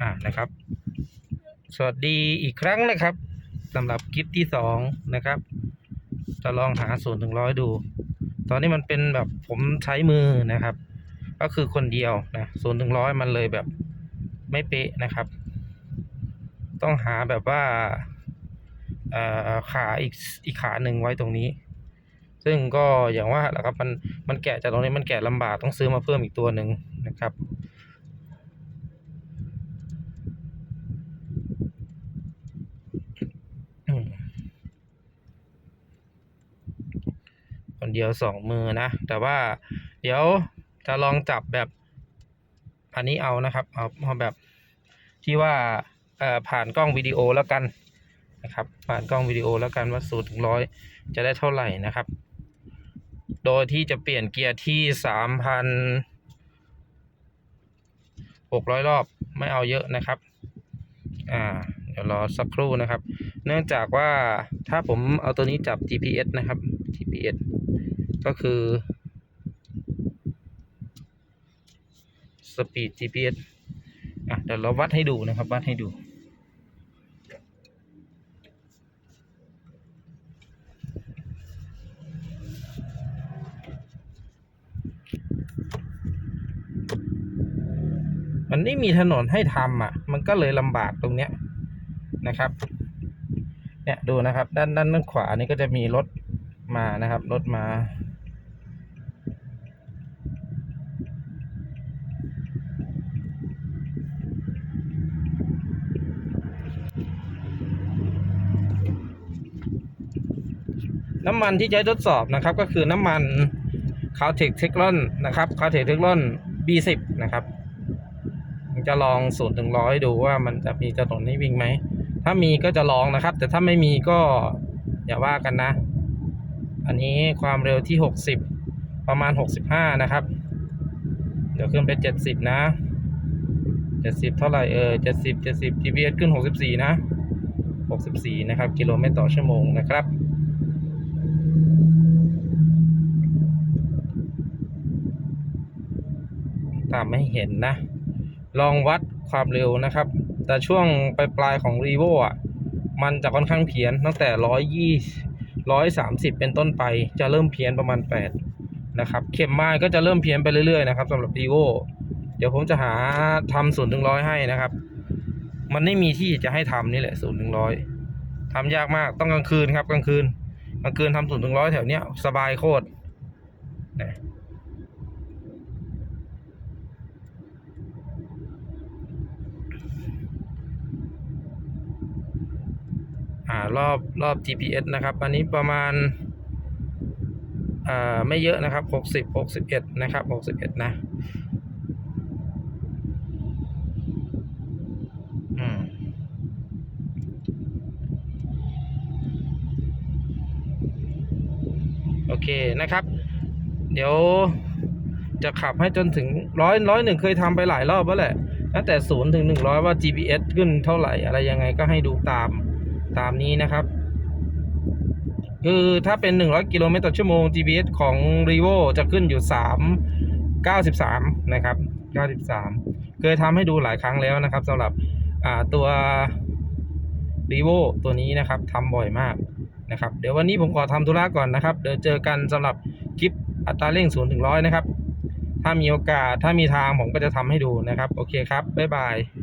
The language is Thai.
อ่านะครับ สวัสดีอีกครั้งนะครับสำหรับคลิปที่สองนะครับ จะลองหาศูนย์ถึงร้อยดู ตอนนี้มันเป็นแบบผมใช้มือนะครับ ก็คือคนเดียวนะศูนย์ถึงร้อยมันเลยแบบไม่เป๊ะนะครับ ต้องหาแบบว่าอ่อขาอีกอีกขาหนึ่งไว้ตรงนี้ ซึ่งก็อย่างว่าแหละครับมันมันแกะจากตรงนี้มันแกะลำบากต้องซื้อมาเพิ่มอีกตัวหนึ่งนะครับ อืม คนเดียวสองมือนะ แต่ว่าเดี๋ยวจะลองจับแบบอันนี้เอานะครับ เอาเอาแบบที่ว่าผ่านกล้องวิดีโอแล้วกันนะครับ ผ่านกล้องวิดีโอแล้วกันว่าศูนย์ถึงร้อยจะได้เท่าไหร่นะครับ โดยที่จะเปลี่ยนเกียร์ที่สามพันหกร้อยรอบไม่เอาเยอะนะครับ อ่า เดี๋ยวรอสักครู่นะครับ เนื่องจากว่าถ้าผมเอาตัวนี้จับ GPS นะครับ GPS ก็คือ Speed GPS อะเดี๋ยวเราวัดให้ดูนะครับ วัดให้ดู มันไม่มีถนนให้ทำอะ มันก็เลยลำบากตรงเนี้ยนะครับ เนี่ยดูนะครับ ด้านด้านด้านขวานี่ก็จะมีรถ มานะครับ รถมา น้ำมันที่ใช้ทดสอบนะครับ ก็คือน้ำมันคา l เทคเทคลอนนะครับคา l เทคเทคลอน B10 นะครับจะลองศูนย์ถึงร้อยดูว่ามันจะมีถนนให้วิ่งไหม ถ้ามีก็จะลองนะครับ แต่ถ้าไม่มีก็อย่าว่ากันนะ อันนี้ความเร็วที่หกสิบประมาณหกสิบห้านะครับ เดี๋ยวขึ้นไปเจ็ดสิบนะเจ็ดสิบเท่าไหร่เออเจ็ดสิบเจ็ดสิบ GPS ขึ้นหกสิบสี่นะหกสิบสี่นะครับ กิโลเมตรต่อชั่วโมงนะครับตามไม่เห็นนะ ลองวัดความเร็วนะครับ แต่ช่วงปลายปลายของ r ีโวอะ มันจะค่อนข้างเพี้ยนตั้งแต่ร้อยยี่ ร้อยสามสิบเป็นต้นไป จะเริ่มเพี้ยนประมาณแปดนะครับ เข็มไม้ก็จะเริ่มเพี้ยนไปเรื่อยๆนะครับสำหรับดีโวเดี๋ยวผมจะหาทำศูนย์ถึงร้อยให้นะครับ มันไม่มีที่จะให้ทำนี่แหละศูนย์ถึงร้อยทำยากมากต้องกลางคืนครับกลางคืนกลางคืนทำศูนย์ถึงร้อยแถวเนี้ยสบายโคตรนะ อ่ารอบรอบ GPS นะครับ อันนี้ประมาณอ่าไม่เยอะนะครับหกสิบหกสิบเอ็ดนะครับหกสิบเอ็ดนะอืมโอเคนะครับ เดี๋ยวจะขับให้จนถึงร้อยร้อยหนึ่งเคยทำไปหลายรอบแล้วแหละตั้งแต่ศูนย์ถึงหนึ่งร้อยว่า GPS ขึ้นเท่าไหร่อะไรยังไงก็ให้ดูตาม ตามนี้นะครับ คือถ้าเป็น 100 กิโลเมตรต่อชั่วโมง GPS ของ r e v o จะขึ้นอยู่ 3 93 นะครับ 93 เคยทำให้ดูหลายครั้งแล้วนะครับสำหรับตัว r e v o ตัวนี้นะครับทำบ่อยมากนะครับ เดี๋ยววันนี้ผมขอทำธุระก่อนนะครับ เดี๋ยวเจอกันสำหรับคลิปอัตราเร่ง0ถึง100 นะครับ ถ้ามีโอกาสถ้ามีทางผมก็จะทำให้ดูนะครับ โอเคครับ บ๊ายบาย